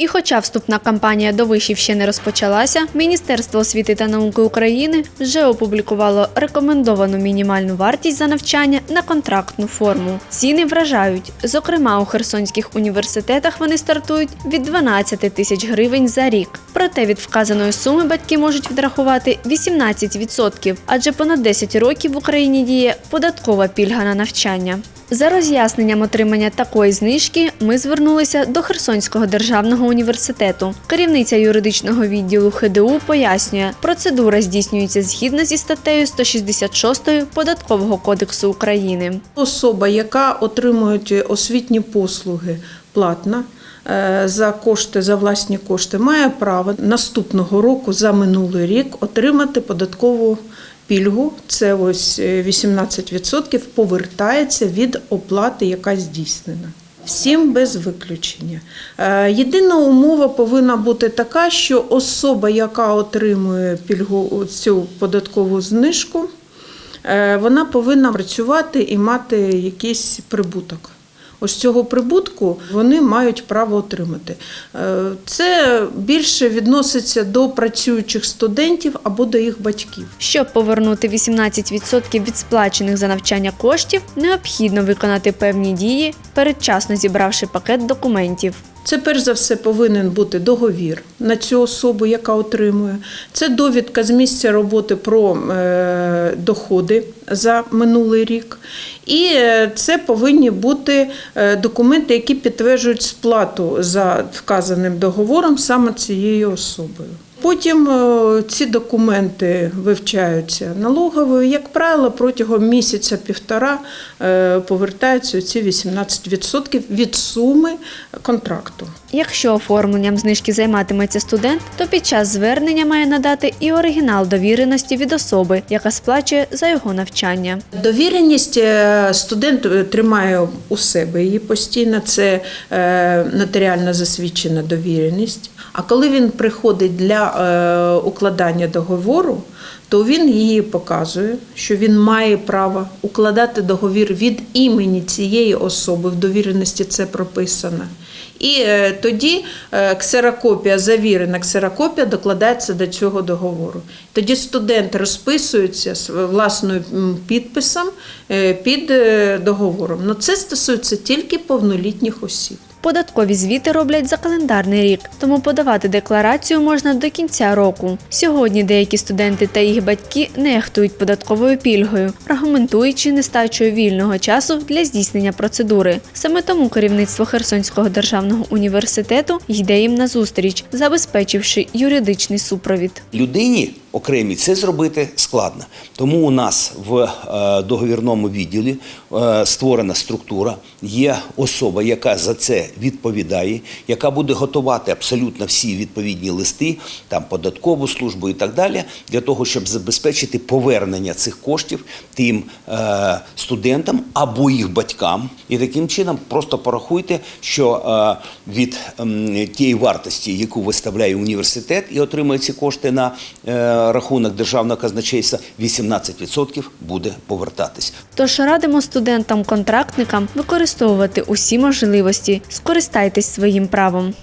І хоча вступна кампанія до вишів ще не розпочалася, Міністерство освіти та науки України вже опублікувало рекомендовану мінімальну вартість за навчання на контрактну форму. Ціни вражають. Зокрема, у херсонських університетах вони стартують від 12 тисяч гривень за рік. Проте від вказаної суми батьки можуть відрахувати 18%, адже понад 10 років в Україні діє податкова пільга на навчання. За роз'ясненням отримання такої знижки ми звернулися до Херсонського державного університету. Керівниця юридичного відділу ХДУ пояснює, процедура здійснюється згідно зі статтею 166 Податкового кодексу України. Особа, яка отримує освітні послуги платно е, за кошти, за власні кошти, має право наступного року за минулий рік отримати податкову пільгу. Це ось е, 18% повертається від оплати, яка здійснена. Всім без виключення. Е, Єдина умова повинна бути така, що особа, яка отримує пільгу цю податкову знижку, Е, вона повинна працювати і мати якийсь прибуток. Ось цього прибутку вони мають право отримати. Е, Це більше відноситься до працюючих студентів або до їх батьків. Щоб повернути 18% від сплачених за навчання коштів, необхідно виконати певні дії, передчасно зібравши пакет документів. Це перш за все повинен бути договір на цю особу, яка отримує. Це довідка з місця роботи про е, доходи за минулий рік. І е, це повинні бути е, документи, які підтверджують сплату за вказаним договором саме цією особою. Потім е, ці документи вивчаються налоговою. Як правило, протягом місяця-півтора е, повертаються ці 18% від суми контракту. Якщо оформленням знижки займатиметься студент, то під час звернення має надати і оригінал довіреності від особи, яка сплачує за його навчання. Довіреність е, студент тримає у себе її постійно. Це нотаріально засвідчена довіреність. А коли він приходить для е, укладання договору, то він її показує, що він має право укладати договір від імені цієї особи. В довіреності це прописано. І е, тоді е, ксерокопія, завірена ксерокопія докладається до цього договору. Тоді студент розписується з власним підписом під договором. Ну це стосується тільки повнолітніх осіб. Податкові звіти роблять за календарний рік, тому подавати декларацію можна до кінця року. Сьогодні деякі студенти та їх батьки нехтують податковою пільгою, аргументуючи нестачою вільного часу для здійснення процедури. Саме тому керівництво Херсонського державного університету йде їм назустріч, забезпечивши юридичний супровід. Людині окремій це зробити складно. Тому у нас в е, договірному відділі е, створена структура, є особа, яка за це відповідає, яка буде готувати абсолютно всі відповідні листи, там податкову службу і так далі, для того, щоб забезпечити повернення цих коштів тим е, студентам або їх батькам. І таким чином просто порахуйте, що від тієї вартості, яку виставляє університет і отримує ці кошти на рахунок державного казначейства, 18% буде повертатись. Тож радимо студентам-контрактникам використовувати усі можливості, скористайтесь своїм правом.